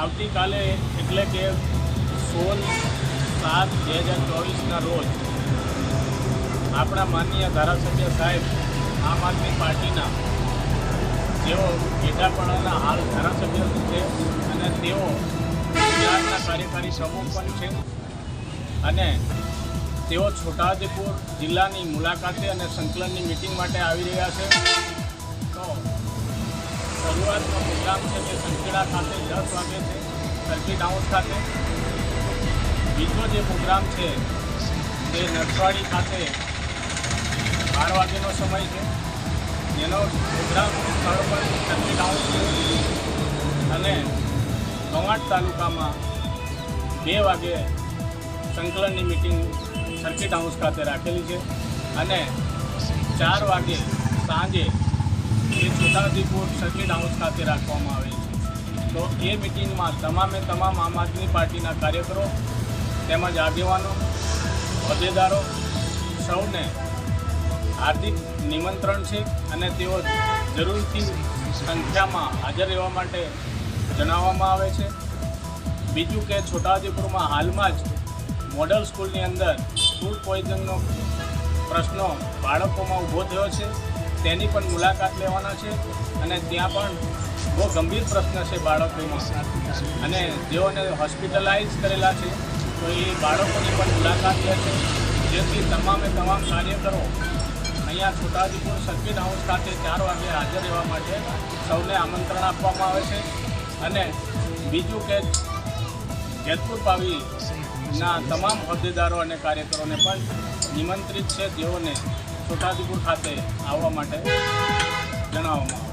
આવતીકાલે એટલે કે સોળ સાત બે હજાર ચોવીસના રોજ આપણા માનનીય ધારાસભ્ય સાહેબ આમ આદમી પાર્ટીના જેઓ ગેટાપાડાના હાલ ધારાસભ્ય છે અને તેઓ ગુજરાતના કાર્યકારી સમૂહ પણ છે. અને તેઓ છોટાઉદેપુર જિલ્લાની મુલાકાતે અને સંકલનની મિટિંગ માટે આવી રહ્યા છે. તો શરૂઆતનો પ્રોગ્રામ છે તે સંખેડા ખાતે દસ વાગે છે સર્કિટ હાઉસ ખાતે. બીજો જે પ્રોગ્રામ છે તે નરસવાડી ખાતે બાર વાગ્યાનો સમય છે. જેનો પ્રોગ્રામ સ્થળ પર સર્કિટ હાઉસ અને કવાંટ તાલુકામાં બે વાગે સંકલનની મિટિંગ સર્કિટ હાઉસ ખાતે રાખેલી છે. અને ચાર વાગે સાંજે એ છોટાઉદેપુર સર્કિટ હાઉસ ખાતે રાખવામાં આવે છે. તો એ મિટિંગમાં તમામે તમામ આમ આદમી પાર્ટીના કાર્યકરો, તેમજ આગેવાનો, હોદ્દેદારો સૌને હાર્દિક નિમંત્રણ છે અને તેઓ જરૂરથી સંખ્યામાં હાજર રહેવા માટે જણાવવામાં આવે છે. બીજું કે છોટાઉદેપુરમાં હાલમાં જ મોડલ સ્કૂલની અંદર ફૂડ પોઈઝનનો પ્રશ્નો બાળકોમાં ઊભો થયો છે. તેની પણ મુલાકાત લેવાના છે અને ત્યાં પણ બહુ ગંભીર પ્રશ્ન છે બાળકોમાં. અને જેઓને હોસ્પિટલાઇઝ કરેલા છે, તો એ બાળકોની પણ મુલાકાત લે છે. જેથી તમામે તમામ કાર્યકરો અહીંયા છોટાઉદેપુર સર્કિટ હાઉસ ખાતે ચાર વાગે હાજર રહેવા માટે સૌને આમંત્રણ આપવામાં આવે છે. અને બીજું કે જેતપુર પાવીના તમામ હોદ્દેદારો અને કાર્યકરોને પણ નિમંત્રિત છે. જેઓને છોટાઉદેપુર ખાતે આવવા માટે જણાવવામાં